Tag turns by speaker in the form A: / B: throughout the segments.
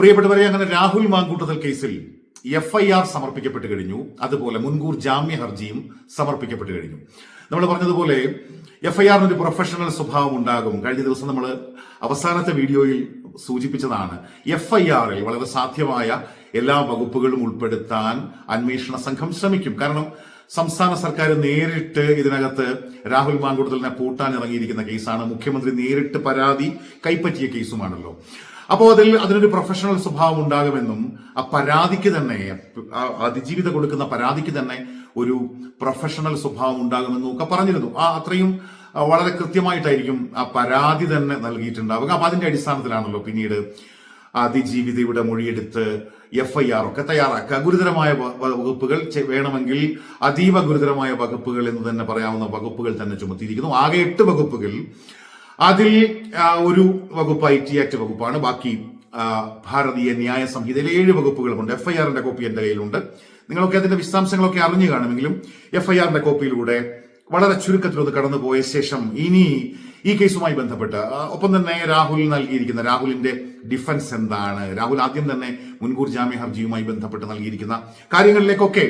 A: പ്രിയപ്പെട്ടവരെ അങ്ങനെ രാഹുൽ മാങ്കൂട്ടത്തിൽ കേസിൽ എഫ് ഐ ആർ സമർപ്പിക്കപ്പെട്ട് കഴിഞ്ഞു. അതുപോലെ മുൻകൂർ ജാമ്യ ഹർജിയും സമർപ്പിക്കപ്പെട്ട് കഴിഞ്ഞു. നമ്മൾ പറഞ്ഞതുപോലെ എഫ് ഐ ആറിന് ഒരു പ്രൊഫഷണൽ സ്വഭാവം ഉണ്ടാകും. കഴിഞ്ഞ ദിവസം നമ്മൾ അവസാനത്തെ വീഡിയോയിൽ സൂചിപ്പിച്ചതാണ് എഫ് ഐ ആറിൽ വളരെ സാധ്യമായ എല്ലാ വകുപ്പുകളും ഉൾപ്പെടുത്താൻ അന്വേഷണ സംഘം ശ്രമിക്കും. കാരണം സംസ്ഥാന സർക്കാർ നേരിട്ട് ഇതിനകത്ത് രാഹുൽ മാങ്കൂട്ടലിനെ പൂട്ടാൻ ഇറങ്ങിയിരിക്കുന്ന കേസാണ്. മുഖ്യമന്ത്രി നേരിട്ട് പരാതി കൈപ്പറ്റിയ കേസുമാണല്ലോ. അപ്പോൾ അതിൽ അതിനൊരു പ്രൊഫഷണൽ സ്വഭാവം ഉണ്ടാകുമെന്നും ആ പരാതിക്ക് തന്നെ അതിജീവിതം കൊടുക്കുന്ന പരാതിക്ക് തന്നെ ഒരു പ്രൊഫഷണൽ സ്വഭാവം ഉണ്ടാകുമെന്നും ഒക്കെ പറഞ്ഞിരുന്നു. ആ അത്രയും വളരെ കൃത്യമായിട്ടായിരിക്കും ആ പരാതി തന്നെ നൽകിയിട്ടുണ്ടാവുക. അപ്പൊ അതിന്റെ അടിസ്ഥാനത്തിലാണല്ലോ പിന്നീട് അതിജീവിതയുടെ മൊഴിയെടുത്ത് എഫ് ഐ ആർ ഒക്കെ തയ്യാറാക്കുക. ഗുരുതരമായ വകുപ്പുകൾ വേണമെങ്കിൽ അതീവ ഗുരുതരമായ വകുപ്പുകൾ എന്ന് തന്നെ പറയാവുന്ന വകുപ്പുകൾ തന്നെ ചുമത്തിയിരിക്കുന്നു. ആകെ എട്ട് വകുപ്പുകൾ അതിൽ ഒരു വകുപ്പ് ഐ ടി ആക്ട് വകുപ്പാണ്. ബാക്കി ഭാരതീയ ന്യായ സംഹിതയിലെ ഏഴ് വകുപ്പുകളുമുണ്ട്. എഫ് ഐ ആറിന്റെ കോപ്പി എന്റെ കയ്യിലുണ്ട്. നിങ്ങളൊക്കെ അതിന്റെ വിശദാംശങ്ങളൊക്കെ അറിഞ്ഞു കാണുമെങ്കിലും എഫ് ഐ ആറിന്റെ കോപ്പിയിലൂടെ വളരെ ചുരുക്കത്തിലൊന്ന് കടന്നുപോയ ശേഷം ഇനി ഈ കേസുമായി ബന്ധപ്പെട്ട് ഒപ്പം തന്നെ രാഹുൽ നൽകിയിരിക്കുന്ന രാഹുലിന്റെ ഡിഫൻസ് എന്താണ്? രാഹുൽ ആദ്യം തന്നെ മുൻകൂർ ജാമ്യ ഹർജിയുമായി ബന്ധപ്പെട്ട് നൽകിയിരിക്കുന്ന കാര്യങ്ങളിലേക്കൊക്കെ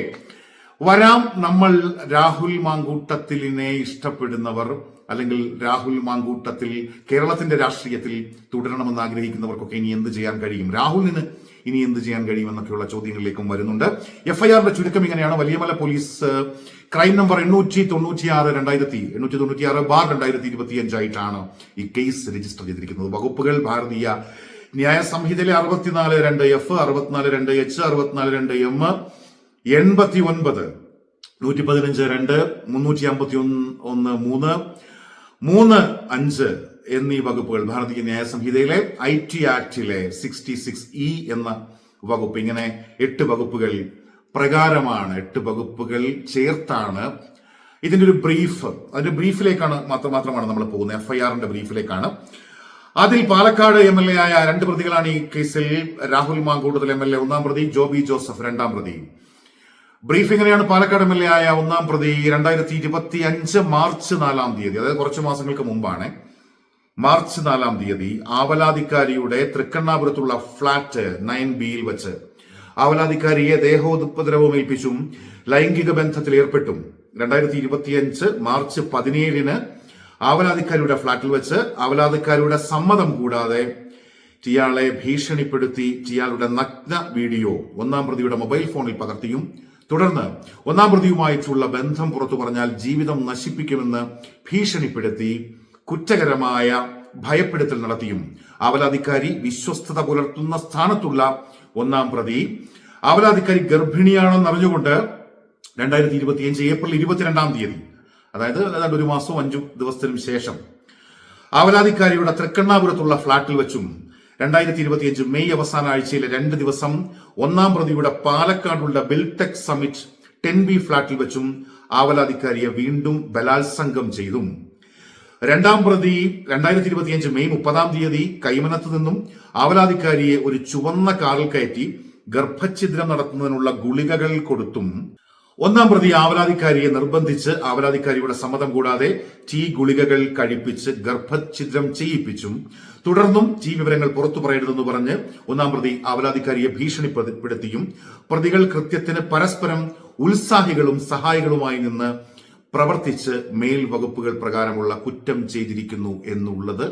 A: വരാം. നമ്മൾ രാഹുൽ മാങ്കൂട്ടത്തിലിനെ ഇഷ്ടപ്പെടുന്നവർ അല്ലെങ്കിൽ രാഹുൽ മാങ്കൂട്ടത്തിൽ കേരളത്തിന്റെ രാഷ്ട്രീയത്തിൽ തുടരണമെന്ന് ആഗ്രഹിക്കുന്നവർക്കൊക്കെ ഇനി എന്ത് ചെയ്യാൻ കഴിയും? രാഹുലിന് ഇനി എന്ത് ചെയ്യാൻ കഴിയുമെന്നൊക്കെയുള്ള ചോദ്യങ്ങളിലേക്കും വരുന്നുണ്ട്. എഫ്ഐആറിന്റെ ചുരുക്കം ഇങ്ങനെയാണ്. വലിയമല പോലീസ് ക്രൈം നമ്പർ എണ്ണൂറ്റി തൊണ്ണൂറ്റിയാറ് രണ്ടായിരത്തി എണ്ണൂറ്റി തൊണ്ണൂറ്റിയാറ് ബാർ രണ്ടായിരത്തി ഇരുപത്തിയഞ്ചായിട്ടാണ് ഈ കേസ് രജിസ്റ്റർ ചെയ്തിരിക്കുന്നത്. വകുപ്പുകൾ ഭാരതീയ ന്യായ സംഹിതയിലെ അറുപത്തിനാല് രണ്ട് എഫ് അറുപത്തിനാല് രണ്ട് എച്ച് അറുപത്തിനാല് രണ്ട് എം എൺപത്തി ഒൻപത് നൂറ്റി പതിനഞ്ച് രണ്ട് മുന്നൂറ്റി അമ്പത്തി ഒന്ന് ഒന്ന് മൂന്ന് മൂന്ന് അഞ്ച് എന്നീ വകുപ്പുകൾ ഭാരതീയ ന്യായ സംഹിതയിലെ ഐ ടി ആക്ടിലെ സിക്സ്റ്റി സിക്സ് ഇ എന്ന വകുപ്പ്. ഇങ്ങനെ എട്ട് വകുപ്പുകൾ പ്രകാരമാണ് എട്ട് വകുപ്പുകൾ ചേർത്താണ് ഇതിന്റെ ഒരു ബ്രീഫ്. അതിന്റെ ബ്രീഫിലേക്കാണ് മാത്രം മാത്രമാണ് നമ്മൾ പോകുന്നത്. എഫ് ഐ ആറിന്റെ ബ്രീഫിലേക്കാണ്. അതിൽ പാലക്കാട് എം എൽ എ ആയ രണ്ട് പ്രതികളാണ് ഈ കേസിൽ. Rahul Mamkootathil M L A ഒന്നാം പ്രതി ജോബി ജോസഫ് രണ്ടാം പ്രതി. ബ്രീഫ് എങ്ങനെയാണ് പാലക്കാട് എം എൽ എ ആയ ഒന്നാം പ്രതി രണ്ടായിരത്തി ഇരുപത്തി അഞ്ച് മാർച്ച് നാലാം തീയതി അതായത് കുറച്ച് മാസങ്ങൾക്ക് മുമ്പാണ് മാർച്ച് നാലാം തീയതി ആവലാധികാരിയുടെ തൃക്കണ്ണാപുരത്തുള്ള ഫ്ളാറ്റ് നയൻ ബിയിൽ വെച്ച് ആവലാധികാരിയെ ദേഹോപദ്രവം ഏൽപ്പിച്ചും ലൈംഗിക ബന്ധത്തിൽ ഏർപ്പെട്ടും. രണ്ടായിരത്തി ഇരുപത്തിയഞ്ച് മാർച്ച് പതിനേഴിന് ആവലാധികാരിയുടെ ഫ്ളാറ്റിൽ വെച്ച് ആവലാധികാരിയുടെ സമ്മതം കൂടാതെ ടിയാളെ ഭീഷണിപ്പെടുത്തി ടിയാളുടെ നഗ്ന വീഡിയോ ഒന്നാം പ്രതിയുടെ മൊബൈൽ ഫോണിൽ പകർത്തിയും തുടർന്ന് ഒന്നാം പ്രതിയുമായിട്ടുള്ള ബന്ധം പുറത്തു പറഞ്ഞാൽ ജീവിതം നശിപ്പിക്കുമെന്ന് ഭീഷണിപ്പെടുത്തി കുറ്റകരമായ ഭയപ്പെടുത്തൽ നടത്തിയും അവലാധികാരി വിശ്വസ്തത പുലർത്തുന്ന സ്ഥാനത്തുള്ള ഒന്നാം പ്രതി. അവലാധികാരി ഗർഭിണിയാണെന്ന് അറിഞ്ഞുകൊണ്ട് രണ്ടായിരത്തി ഇരുപത്തിയഞ്ച് ഏപ്രിൽ ഇരുപത്തിരണ്ടാം തീയതി അതായത് ഏതാണ്ട് ഒരു മാസവും അഞ്ചു ദിവസത്തിനും ശേഷം അവലാധികാരിയുടെ തൃക്കണ്ണാപുരത്തുള്ള ഫ്ളാറ്റിൽ വെച്ചും രണ്ടായിരത്തി ഇരുപത്തിയഞ്ച് മെയ് അവസാന ആഴ്ചയിലെ രണ്ട് ദിവസം ഒന്നാം പ്രതിയുടെ പാലക്കാടുള്ള ബിൽടെക് സമിറ്റ് ടെൻ ബി ഫ്ളാറ്റിൽ വെച്ചും ആവലാധിക്കാരിയെ വീണ്ടും ബലാത്സംഗം ചെയ്തു. രണ്ടാം പ്രതി രണ്ടായിരത്തി ഇരുപത്തിയഞ്ച് മെയ് മുപ്പതാം തീയതി കൈമനത്ത് നിന്നും ആവലാധികാരിയെ ഒരു ചുവന്ന കാറിൽ കയറ്റി ഗർഭഛിദ്രം നടത്തുന്നതിനുള്ള ഗുളികകൾ കൊടുത്തും ഒന്നാം പ്രതി ആവലാധിക്കാരിയെ നിർബന്ധിച്ച് ആവലാധിക്കാരിയുടെ സമ്മതം കൂടാതെ ടീ ഗുളികകൾ കഴിപ്പിച്ച് ഗർഭഛിദ്രം ചെയ്യിപ്പിച്ചും തുടർന്നും ടീ വിവരങ്ങൾ പുറത്തു പറയരുതെന്ന് പറഞ്ഞ് ഒന്നാം പ്രതി ആവലാധിക്കാരിയെ ഭീഷണിപ്പെടുത്തിയും പ്രതികൾ കൃത്യത്തിന് പരസ്പരം ഉത്സാഹികളും സഹായികളുമായി നിന്ന് പ്രവർത്തിച്ച് മേൽ വകുപ്പുകൾ പ്രകാരമുള്ള കുറ്റം ചെയ്തിരിക്കുന്നു എന്നുള്ളത്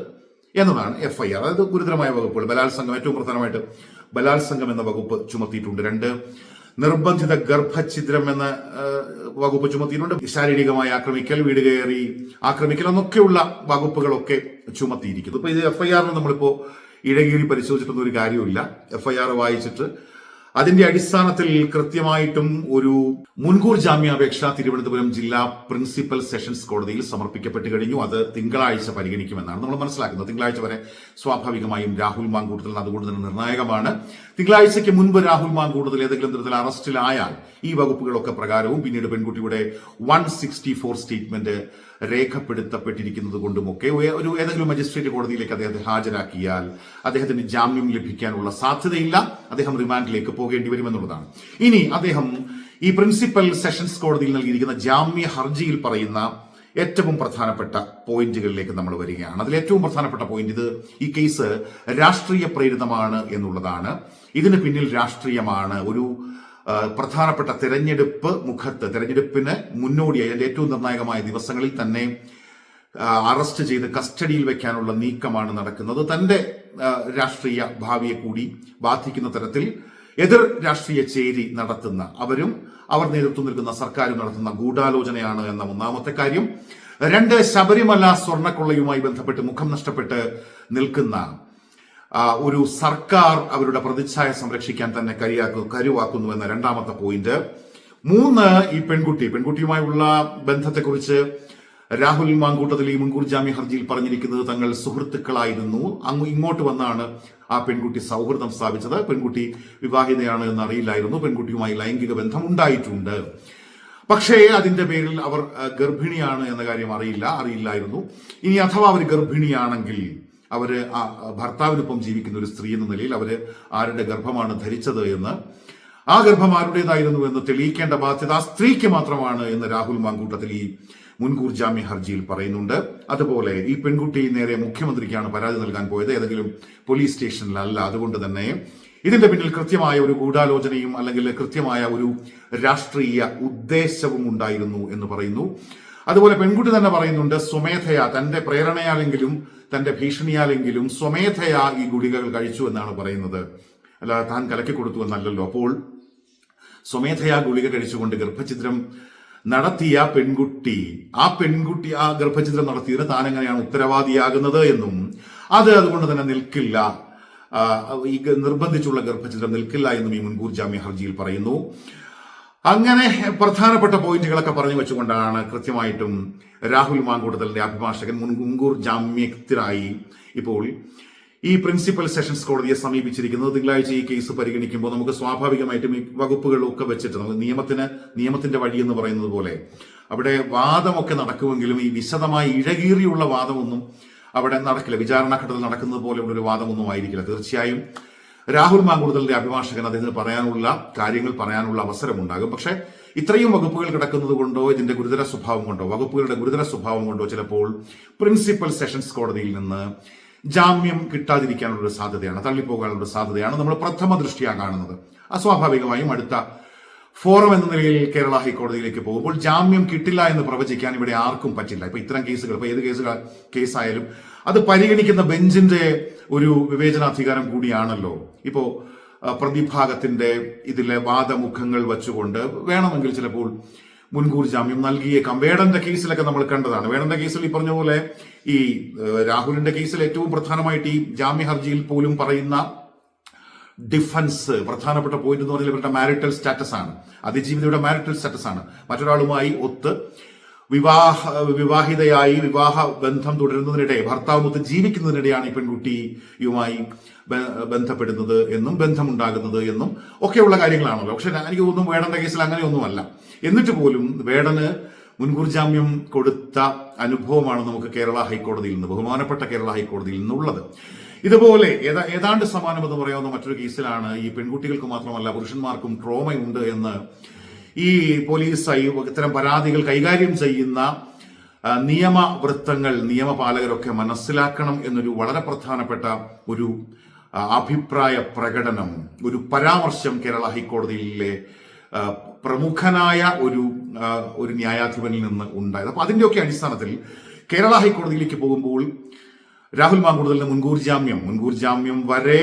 A: എന്നതാണ് എഫ് ഐ ആർ അതായത് ഗുരുതരമായ വകുപ്പുകൾ. ബലാത്സംഗം ഏറ്റവും പ്രധാനമായിട്ട് ബലാത്സംഗം എന്ന വകുപ്പ് ചുമത്തിയിട്ടുണ്ട്. രണ്ട് നിർബന്ധിത ഗർഭഛിദ്രം എന്ന വകുപ്പ് ചുമത്തിയിട്ടുണ്ട്. ശാരീരികമായി ആക്രമിക്കൽ വീട് കയറി ആക്രമിക്കൽ എന്നൊക്കെയുള്ള വകുപ്പുകളൊക്കെ ചുമത്തിയിരിക്കുന്നു. ഇപ്പൊ ഇത് എഫ് ഐ ആറിന് നമ്മളിപ്പോ ഇഴകീറി പരിശോധിച്ചിട്ടൊന്നും ഒരു കാര്യമില്ല എഫ്ഐആർ വായിച്ചിട്ട് അതിന്റെ അടിസ്ഥാനത്തിൽ കൃത്യമായിട്ടും ഒരു മുൻകൂർ ജാമ്യാപേക്ഷ തിരുവനന്തപുരം ജില്ലാ പ്രിൻസിപ്പൽ സെഷൻസ് കോടതിയിൽ സമർപ്പിക്കപ്പെട്ട് കഴിഞ്ഞു. അത് തിങ്കളാഴ്ച പരിഗണിക്കുമെന്നാണ് നമ്മൾ മനസ്സിലാക്കുന്നത്. തിങ്കളാഴ്ച വരെ സ്വാഭാവികമായും രാഹുൽ മാങ്കൂട്ടത്തിൽ അതുകൊണ്ട് തന്നെ നിർണായകമാണ്. തിങ്കളാഴ്ചയ്ക്ക് മുൻപ് രാഹുൽ മാങ്കൂട്ടത്തിൽ ഏതെങ്കിലും തരത്തിൽ അറസ്റ്റിലായാൽ ഈ വകുപ്പുകളൊക്കെ പ്രകാരവും പിന്നീട് പെൺകുട്ടിയുടെ വൺ സിക്സ്റ്റി ഫോർ സ്റ്റേറ്റ്മെന്റ് രേഖപ്പെടുത്തപ്പെട്ടിരിക്കുന്നത് കൊണ്ടുമൊക്കെ ഒരു ഏതെങ്കിലും മജിസ്ട്രേറ്റ് കോടതിയിലേക്ക് അദ്ദേഹത്തെ ഹാജരാക്കിയാൽ അദ്ദേഹത്തിന് ജാമ്യം ലഭിക്കാനുള്ള സാധ്യതയില്ല. അദ്ദേഹം റിമാൻഡിലേക്ക് പോകേണ്ടി വരുമെന്നുള്ളതാണ്. ഇനി അദ്ദേഹം ഈ പ്രിൻസിപ്പൽ സെഷൻസ് കോടതിയിൽ നൽകിയിരിക്കുന്ന ജാമ്യ ഹർജിയിൽ പറയുന്ന ഏറ്റവും പ്രധാനപ്പെട്ട പോയിന്റുകളിലേക്ക് നമ്മൾ വരികയാണ്. അതിൽ ഏറ്റവും പ്രധാനപ്പെട്ട പോയിന്റ് ഇത് ഈ കേസ് രാഷ്ട്രീയ പ്രേരിതമാണ് എന്നുള്ളതാണ്. ഇതിന് പിന്നിൽ രാഷ്ട്രീയമാണ്. ഒരു പ്രധാനപ്പെട്ട തിരഞ്ഞെടുപ്പ് മുഖത്ത് തിരഞ്ഞെടുപ്പിന് മുന്നോടിയായി അതിന്റെ ഏറ്റവും നിർണായകമായ ദിവസങ്ങളിൽ തന്നെ അറസ്റ്റ് ചെയ്ത് കസ്റ്റഡിയിൽ വെക്കാനുള്ള നീക്കമാണ് നടക്കുന്നത്. തന്റെ രാഷ്ട്രീയ ഭാവിയെ കൂടി ബാധിക്കുന്ന തരത്തിൽ എതിർ രാഷ്ട്രീയ ചേരി നടത്തുന്ന അവരും അവർ നേതൃത്വം നൽകുന്ന സർക്കാരും നടത്തുന്ന ഗൂഢാലോചനയാണ് എന്ന ഒന്നാമത്തെ കാര്യം. രണ്ട് ശബരിമല സ്വർണക്കൊള്ളയുമായി ബന്ധപ്പെട്ട് മുഖം നഷ്ടപ്പെട്ട് നിൽക്കുന്ന ഒരു സർക്കാർ അവരുടെ പ്രതിച്ഛായ സംരക്ഷിക്കാൻ തന്നെ കരിയാക്കു കരുവാക്കുന്നു എന്ന രണ്ടാമത്തെ പോയിന്റ്. മൂന്ന് ഈ പെൺകുട്ടി. പെൺകുട്ടിയുമായുള്ള ബന്ധത്തെക്കുറിച്ച് രാഹുൽ മാങ്കൂട്ടത്തിൽ ഈ മുൻകൂർ ജാമ്യ ഹർജിയിൽ പറഞ്ഞിരിക്കുന്നത് തങ്ങൾ സുഹൃത്തുക്കളായിരുന്നു. അങ്ങ് ഇങ്ങോട്ട് വന്നാണ് ആ പെൺകുട്ടി സൗഹൃദം സ്ഥാപിച്ചത്. പെൺകുട്ടി വിവാഹിതയാണ് എന്ന് അറിയില്ലായിരുന്നു. പെൺകുട്ടിയുമായി ലൈംഗിക ബന്ധം ഉണ്ടായിട്ടുണ്ട് പക്ഷേ അതിന്റെ പേരിൽ അവർ ഗർഭിണിയാണ് എന്ന കാര്യം അറിയില്ല അറിയില്ലായിരുന്നു. ഇനി അഥവാ അവർ ഗർഭിണിയാണെങ്കിൽ അവർ ആ ഭർത്താവിനൊപ്പം ജീവിക്കുന്ന ഒരു സ്ത്രീ എന്ന നിലയിൽ അവർ ആരുടെ ഗർഭമാണ് ധരിച്ചത് എന്ന്. ആ ഗർഭം ആരുടേതായിരുന്നു എന്ന് തെളിയിക്കേണ്ട ബാധ്യത ആ സ്ത്രീക്ക് മാത്രമാണ് എന്ന് രാഹുൽ മാങ്കൂട്ടത്തിൽ ഈ മുൻകൂർ ജാമ്യ ഹർജിയിൽ പറയുന്നുണ്ട്. അതുപോലെ ഈ പെൺകുട്ടി നേരെ മുഖ്യമന്ത്രിക്കാണ് പരാതി നൽകാൻ പോയത്. ഏതെങ്കിലും പോലീസ് സ്റ്റേഷനിലല്ല. അതുകൊണ്ട് തന്നെ ഇതിന്റെ പിന്നിൽ കൃത്യമായ ഒരു ഗൂഢാലോചനയും അല്ലെങ്കിൽ കൃത്യമായ ഒരു രാഷ്ട്രീയ ഉദ്ദേശവും ഉണ്ടായിരുന്നു എന്ന് പറയുന്നു. അതുപോലെ പെൺകുട്ടി തന്നെ പറയുന്നുണ്ട് സ്വമേധയാ തന്റെ പ്രേരണയാലെങ്കിലും തന്റെ ഭീഷണിയാലെങ്കിലും സ്വമേധയാ ഈ ഗുളികകൾ കഴിച്ചു എന്നാണ് പറയുന്നത്. അല്ല താൻ കലക്കി കൊടുത്തു എന്നല്ലല്ലോ. അപ്പോൾ സ്വമേധയാ ഗുളിക കഴിച്ചുകൊണ്ട് ഗർഭചിത്രം നടത്തിയ പെൺകുട്ടി ആ പെൺകുട്ടി ആ ഗർഭഛിദ്രം നടത്തിയതിന് താൻ എങ്ങനെയാണ് ഉത്തരവാദിയാകുന്നത് എന്നും അത് അതുകൊണ്ട് തന്നെ നിൽക്കില്ല. ഈ നിർബന്ധിച്ചുള്ള ഗർഭചിത്രം നിൽക്കില്ല എന്നും ഈ മുൻകൂർ ജാമ്യ ഹർജിയിൽ പറയുന്നു. അങ്ങനെ പ്രധാനപ്പെട്ട പോയിന്റുകളൊക്കെ പറഞ്ഞു വെച്ചുകൊണ്ടാണ് കൃത്യമായിട്ടും രാഹുൽ മാങ്കൂട്ടത്തലിന്റെ അഭിഭാഷകൻ മുൻകുങ്കൂർ ജാമ്യത്തിനായി ഇപ്പോൾ ഈ പ്രിൻസിപ്പൽ സെഷൻസ് കോടതിയെ സമീപിച്ചിരിക്കുന്നത്. തിങ്കളാഴ്ച ഈ കേസ് പരിഗണിക്കുമ്പോൾ നമുക്ക് സ്വാഭാവികമായിട്ടും ഈ വകുപ്പുകളൊക്കെ വെച്ചിട്ട് നമ്മൾ നിയമത്തിന് നിയമത്തിന്റെ വഴി എന്ന് പറയുന്നത് പോലെ അവിടെ വാദമൊക്കെ നടക്കുമെങ്കിലും ഈ വിശദമായി ഇഴകീറിയുള്ള വാദമൊന്നും അവിടെ നടക്കില്ല. വിചാരണ ഘട്ടത്തിൽ നടക്കുന്നത് പോലെയുള്ള ഒരു വാദമൊന്നും ആയിരിക്കില്ല. തീർച്ചയായും രാഹുൽ മാങ്കുടുതലിന്റെ അഭിഭാഷകൻ അദ്ദേഹത്തിന് പറയാനുള്ള കാര്യങ്ങൾ പറയാനുള്ള അവസരമുണ്ടാകും. പക്ഷേ ഇത്രയും വകുപ്പുകൾ കിടക്കുന്നത് കൊണ്ടോ ഇതിന്റെ ഗുരുതര സ്വഭാവം കൊണ്ടോ വകുപ്പുകളുടെ ഗുരുതര സ്വഭാവം കൊണ്ടോ ചിലപ്പോൾ പ്രിൻസിപ്പൽ സെഷൻസ് കോടതിയിൽ നിന്ന് ജാമ്യം കിട്ടാതിരിക്കാനുള്ള സാധ്യതയാണ് തള്ളിപ്പോകാനുള്ള സാധ്യതയാണ് നമ്മൾ പ്രഥമ ദൃഷ്ടിയാ കാണുന്നത്. അസ്വാഭാവികമായും അടുത്ത ഫോറം എന്ന നിലയിൽ കേരള ഹൈക്കോടതിയിലേക്ക് പോകുമ്പോൾ ജാമ്യം കിട്ടില്ല എന്ന് പ്രവചിക്കാൻ ഇവിടെ ആർക്കും പറ്റില്ല. ഇപ്പൊ ഇത്തരം കേസുകൾ ഇപ്പൊ ഏത് കേസുകൾ കേസായാലും അത് പരിഗണിക്കുന്ന ബെഞ്ചിന്റെ ഒരു വിവേചനാധികാരം കൂടിയാണല്ലോ. ഇപ്പോ പ്രതിഭാഗത്തിന്റെ ഇതിലെ വാദമുഖങ്ങൾ വച്ചുകൊണ്ട് വേണമെങ്കിൽ ചിലപ്പോൾ മുൻകൂർ ജാമ്യം നൽകിയേക്കാം. വേടന്റെ കേസിലൊക്കെ നമ്മൾ കണ്ടതാണ്. വേടന്റെ കേസിൽ ഈ പറഞ്ഞ പോലെ ഈ രാഹുലിന്റെ കേസിൽ ഏറ്റവും പ്രധാനമായിട്ട് ഈ ജാമ്യ ഹർജിയിൽ പോലും പറയുന്ന ഡിഫൻസ് പ്രധാനപ്പെട്ട പോയിന്റ് എന്ന് പറഞ്ഞാൽ ഇവരുടെ മാരിറ്റൽ സ്റ്റാറ്റസ് ആണ്. അതിജീവിതയുടെ മാരിറ്റൽ സ്റ്റാറ്റസ് ആണ്. മറ്റൊരാളുമായി ഒത്ത് വിവാഹ വിവാഹിതയായി വിവാഹ ബന്ധം തുടരുന്നതിനിടെ ഭർത്താവുമൊത്ത് ജീവിക്കുന്നതിനിടെയാണ് ഈ പെൺകുട്ടിയുമായി ബന്ധപ്പെടുന്നത് എന്നും ബന്ധമുണ്ടാകുന്നത് എന്നും ഒക്കെയുള്ള കാര്യങ്ങളാണല്ലോ. പക്ഷെ എനിക്ക് തോന്നുന്നു വേടന്റെ കേസിൽ അങ്ങനെയൊന്നുമല്ല. എന്നിട്ട് പോലും വേടന് മുൻകൂർ ജാമ്യം കൊടുത്ത അനുഭവമാണ് നമുക്ക് കേരള ഹൈക്കോടതിയിൽ നിന്ന് ബഹുമാനപ്പെട്ട കേരള ഹൈക്കോടതിയിൽ നിന്നുള്ളത്. ഇതുപോലെ ഏതാ ഏതാണ്ട് സമാനമെന്ന് പറയാവുന്ന മറ്റൊരു കേസിലാണ് ഈ പെൺകുട്ടികൾക്ക് മാത്രമല്ല പുരുഷന്മാർക്കും ട്രോമയുണ്ട് എന്ന് ഈ പോലീസ് ഇത്തരം പരാതികൾ കൈകാര്യം ചെയ്യുന്ന നിയമ നിയമവൃത്തങ്ങൾ നിയമപാലകരൊക്കെ മനസ്സിലാക്കണം എന്നൊരു വളരെ പ്രധാനപ്പെട്ട ഒരു അഭിപ്രായ പ്രകടനം ഒരു പരാമർശം കേരള ഹൈക്കോടതിയിലെ പ്രമുഖനായ ഒരു ഒരു ന്യായാധിപനിൽ നിന്ന് ഉണ്ടായത്. അപ്പൊ അതിന്റെയൊക്കെ അടിസ്ഥാനത്തിൽ കേരള ഹൈക്കോടതിയിലേക്ക് പോകുമ്പോൾ രാഹുൽ മാങ്കൂടുതലിന് മുൻകൂർ ജാമ്യം. മുൻകൂർ ജാമ്യം വരെ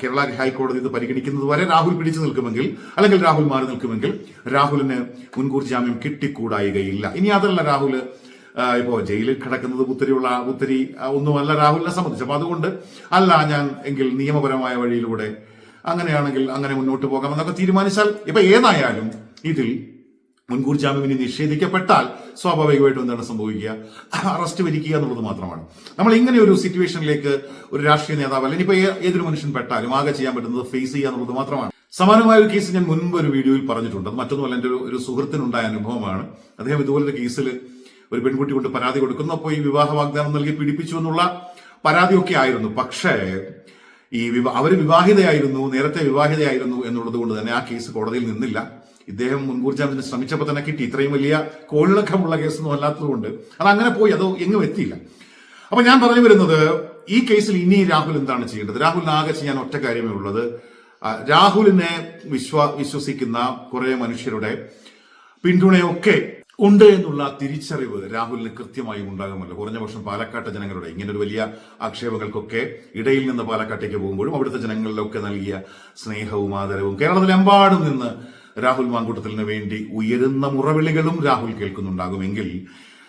A: കേരള ഹൈക്കോടതി ഇത് പരിഗണിക്കുന്നത് വരെ രാഹുൽ പിടിച്ചു നിൽക്കുമെങ്കിൽ അല്ലെങ്കിൽ രാഹുൽ മാറി നിൽക്കുമെങ്കിൽ രാഹുലിന് മുൻകൂർ ജാമ്യം കിട്ടിക്കൂടായികയില്ല. ഇനി അതല്ല രാഹുൽ ഇപ്പോൾ ഇപ്പോ ജയിലിൽ കിടക്കുന്നത് ഉത്തരിയുള്ള ഉത്തരി ഒന്നുമല്ല രാഹുലിനെ സംബന്ധിച്ച്. അപ്പൊ അതുകൊണ്ട് അല്ല ഞാൻ എങ്കിൽ നിയമപരമായ വഴിയിലൂടെ അങ്ങനെയാണെങ്കിൽ അങ്ങനെ മുന്നോട്ട് പോകാമെന്നൊക്കെ തീരുമാനിച്ചാൽ ഇപ്പൊ ഏതായാലും ഇതിൽ മുൻകൂർ ജാമ്യം ഇനി നിഷേധിക്കപ്പെട്ടാൽ സ്വാഭാവികമായിട്ടും എന്താണ് സംഭവിക്കുക? അറസ്റ്റ് വരിക്കുക എന്നുള്ളത് മാത്രമാണ്. നമ്മൾ ഇങ്ങനെ ഒരു സിറ്റുവേഷനിലേക്ക് ഒരു രാഷ്ട്രീയ നേതാവ് അല്ലെങ്കിൽ ഇപ്പൊ ഏതൊരു മനുഷ്യൻ പെട്ടാലും ആകെ ചെയ്യാൻ പറ്റുന്നത് ഫേസ് ചെയ്യുക എന്നുള്ളത് മാത്രമാണ്. സമാനമായ ഒരു കേസ് ഞാൻ മുൻപ് ഒരു വീഡിയോയിൽ പറഞ്ഞിട്ടുണ്ട്. അത് മറ്റൊന്നുമല്ല എന്റെ ഒരു ഒരു സുഹൃത്തിനുണ്ടായ അനുഭവമാണ്. അദ്ദേഹം ഇതുപോലൊരു കേസിൽ ഒരു പെൺകുട്ടി കൊണ്ട് പരാതി കൊടുക്കുന്നു. അപ്പോൾ ഈ വിവാഹ വാഗ്ദാനം നൽകി പിടിപ്പിച്ചു എന്നുള്ള പരാതിയൊക്കെ ആയിരുന്നു. പക്ഷേ ഈ വിവാ അവർ വിവാഹിതയായിരുന്നു നേരത്തെ വിവാഹിതയായിരുന്നു എന്നുള്ളത് കൊണ്ട് തന്നെ ആ കേസ് കോടതിയിൽ നിന്നില്ല. ഇദ്ദേഹം മുൻകൂർ ജാമ്യത്തിന് ശ്രമിച്ചപ്പോൾ തന്നെ കിട്ടി. ഇത്രയും വലിയ കോളിളക്കമുള്ള കേസൊന്നും അല്ലാത്തതുകൊണ്ട് അത് അങ്ങനെ പോയി അത് എങ്ങും എത്തിയില്ല. അപ്പൊ ഞാൻ പറഞ്ഞു വരുന്നത് ഈ കേസിൽ ഇനി രാഹുൽ എന്താണ് ചെയ്യേണ്ടത്? രാഹുലിന് ആകെ ചെയ്യാൻ ഒറ്റ കാര്യമേ ഉള്ളത്. രാഹുലിനെ വിശ്വ വിശ്വസിക്കുന്ന കുറെ മനുഷ്യരുടെ പിന്തുണയൊക്കെ ഉണ്ട് എന്നുള്ള തിരിച്ചറിവ് രാഹുലിന് കൃത്യമായി ഉണ്ടാകുമല്ലോ. കുറഞ്ഞ പക്ഷം പാലക്കാട്ടെ ജനങ്ങളുടെ ഇങ്ങനെ ഒരു വലിയ ആക്ഷേപങ്ങൾക്കൊക്കെ ഇടയിൽ നിന്ന് പാലക്കാട്ടേക്ക് പോകുമ്പോഴും അവിടുത്തെ ജനങ്ങളിലൊക്കെ നൽകിയ സ്നേഹവും ആദരവും കേരളത്തിലെമ്പാടും നിന്ന് രാഹുൽ മാങ്കൂട്ടത്തിന് വേണ്ടി ഉയരുന്ന മുറവിളികളും രാഹുൽ കേൾക്കുന്നുണ്ടാകുമെങ്കിൽ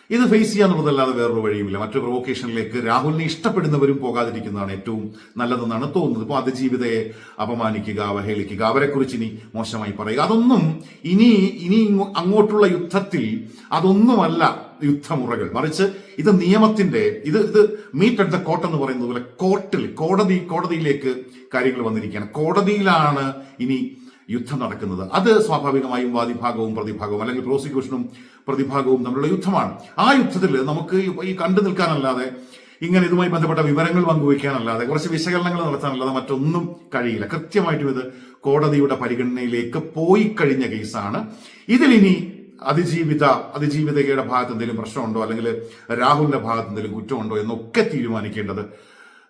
A: ഇത് ഫേസ് ചെയ്യാന്നുള്ളതല്ലാതെ വേറൊരു വഴിയുമില്ല. മറ്റു പ്രൊവോക്കേഷനിലേക്ക് രാഹുലിനെ ഇഷ്ടപ്പെടുന്നവരും പോകാതിരിക്കുന്നതാണ് ഏറ്റവും നല്ലതെന്നാണ് തോന്നുന്നത്. ഇപ്പോൾ അതിജീവിതയെ അപമാനിക്കുക അവഹേളിക്കുക അവരെക്കുറിച്ച് ഇനി മോശമായി പറയുക അതൊന്നും ഇനി ഇനി അങ്ങോട്ടുള്ള യുദ്ധത്തിൽ അതൊന്നുമല്ല യുദ്ധമുറകൾ. മറിച്ച് ഇത് നിയമത്തിന്റെ ഇത് ഇത് മീറ്റ് അറ്റ് ദ കോർട്ട് എന്ന് പറയുന്നത് പോലെ കോർട്ടിൽ കോടതി കോടതിയിലേക്ക് കാര്യങ്ങൾ വന്നിരിക്കുകയാണ്. കോടതിയിലാണ് ഇനി യുദ്ധം നടക്കുന്നത്. അത് സ്വാഭാവികമായും വാദിഭാഗവും പ്രതിഭാഗവും അല്ലെങ്കിൽ പ്രോസിക്യൂഷനും പ്രതിഭാഗവും തമ്മിലുള്ള യുദ്ധമാണ്. ആ യുദ്ധത്തിൽ നമുക്ക് ഈ- കണ്ടു നിൽക്കാനല്ലാതെ ഇങ്ങനെ ഇതുമായി ബന്ധപ്പെട്ട വിവരങ്ങൾ പങ്കുവയ്ക്കാനല്ലാതെ കുറച്ച് വിശകലനങ്ങൾ നടത്താനല്ലാതെ മറ്റൊന്നും കഴിയില്ല. കൃത്യമായിട്ടും ഇത് കോടതിയുടെ പരിഗണനയിലേക്ക് പോയി കഴിഞ്ഞ കേസാണ്. ഇതിലിനി അതിജീവിത അതിജീവിതയുടെ ഭാഗത്ത് എന്തെങ്കിലും പ്രശ്നമുണ്ടോ? അല്ലെങ്കിൽ രാഹുലിന്റെ ഭാഗത്ത് എന്തെങ്കിലും കുറ്റമുണ്ടോ എന്നൊക്കെ തീരുമാനിക്കേണ്ടത്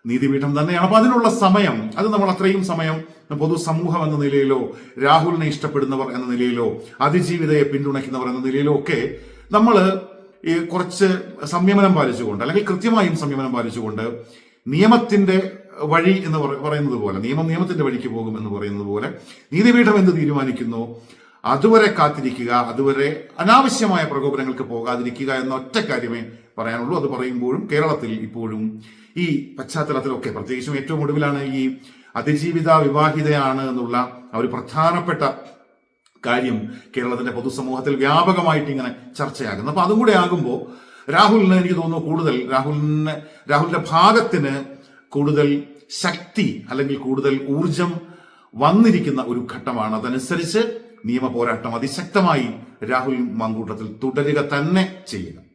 A: നീതിപീഠം തന്നെയാണ്. അപ്പൊ അതിനുള്ള സമയം അത് നമ്മൾ അത്രയും സമയം പൊതുസമൂഹം എന്ന നിലയിലോ രാഹുലിനെ ഇഷ്ടപ്പെടുന്നവർ എന്ന നിലയിലോ അതിജീവിതയെ പിന്തുണയ്ക്കുന്നവർ എന്ന നിലയിലോ ഒക്കെ നമ്മൾ ഈ കുറച്ച് സംയമനം പാലിച്ചുകൊണ്ട് അല്ലെങ്കിൽ കൃത്യമായും സംയമനം പാലിച്ചുകൊണ്ട് നിയമത്തിന്റെ വഴി എന്ന് പറയുന്നത് പോലെ നിയമം നിയമത്തിന്റെ വഴിക്ക് പോകും എന്ന് പറയുന്നത് പോലെ നീതിപീഠം എന്ത് തീരുമാനിക്കുന്നു? അതുവരെ കാത്തിരിക്കുക അതുവരെ അനാവശ്യമായ പ്രകോപനങ്ങൾക്ക് പോകാതിരിക്കുക എന്ന ഒറ്റ കാര്യമേ പറയാനുള്ളൂ. അത് പറയുമ്പോഴും കേരളത്തിൽ ഇപ്പോഴും ഈ പശ്ചാത്തലത്തിലൊക്കെ പ്രത്യേകിച്ചും ഏറ്റവും ഒടുവിലാണ് ഈ അതിജീവിത വിവാഹിതയാണ് എന്നുള്ള ഒരു പ്രധാനപ്പെട്ട കാര്യം കേരളത്തിന്റെ പൊതുസമൂഹത്തിൽ വ്യാപകമായിട്ട് ഇങ്ങനെ ചർച്ചയാകുന്നു. അപ്പൊ അതും കൂടെ ആകുമ്പോൾ രാഹുലിന് എനിക്ക് തോന്നുന്നു കൂടുതൽ രാഹുലിന് രാഹുലിന്റെ ഭാഗത്തിന് കൂടുതൽ ശക്തി അല്ലെങ്കിൽ കൂടുതൽ ഊർജം വന്നിരിക്കുന്ന ഒരു ഘട്ടമാണ്. അതനുസരിച്ച് നിയമ പോരാട്ടം അതിശക്തമായി രാഹുൽ മങ്കൂട്ടത്തിൽ തുടരുക തന്നെ ചെയ്യുക